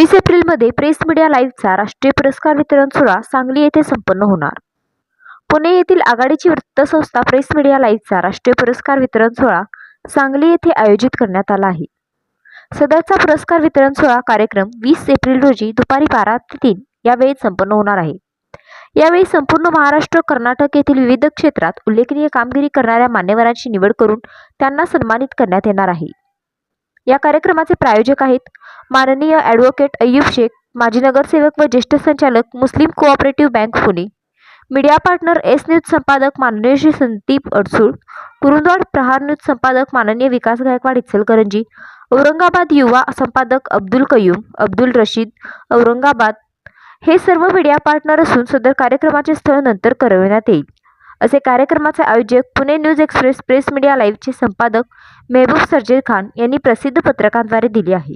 वीस एप्रिलमध्ये press media लाईव्हचा राष्ट्रीय पुरस्कार वितरण सोहळा सांगली येथे संपन्न होणार. पुणे येथील आघाडीची वृत्तसंस्था प्रेस मीडिया लाईव्हचा राष्ट्रीय पुरस्कार वितरण सोहळा सांगली येथे आयोजित करण्यात आला आहे. सदरचा पुरस्कार वितरण सोहळा कार्यक्रम वीस एप्रिल रोजी दुपारी बारा ते तीन या वेळेत संपन्न होणार आहे. यावेळी संपूर्ण महाराष्ट्र कर्नाटक येथील विविध क्षेत्रात उल्लेखनीय कामगिरी करणाऱ्या मान्यवरांची निवड करून त्यांना सन्मानित करण्यात येणार आहे. या कार्यक्रमाचे प्रायोजक आहेत माननीय ॲडव्होकेट अय्यूब शेख माजी नगरसेवक व ज्येष्ठ संचालक Muslim cooperative bank Pune. Media partner S news संपादक माननीय श्री संदीप अडसूळ कुरुंदवाड प्रहार न्यूज संपादक माननीय विकास गायकवाड इचलकरंजी औरंगाबाद युवा संपादक अब्दुल कयूम अब्दुल रशीद औरंगाबाद. हे सर्व मीडिया पार्टनर असून सदर कार्यक्रमाचे स्थळ नंतर कळविण्यात येईल. असे कार्यक्रमाचे आयोजक Pune news express press media लाईव्हचे संपादक मेहबूब सर्जेल खान यांनी प्रसिद्ध पत्रकाद्वारे दिली आहे.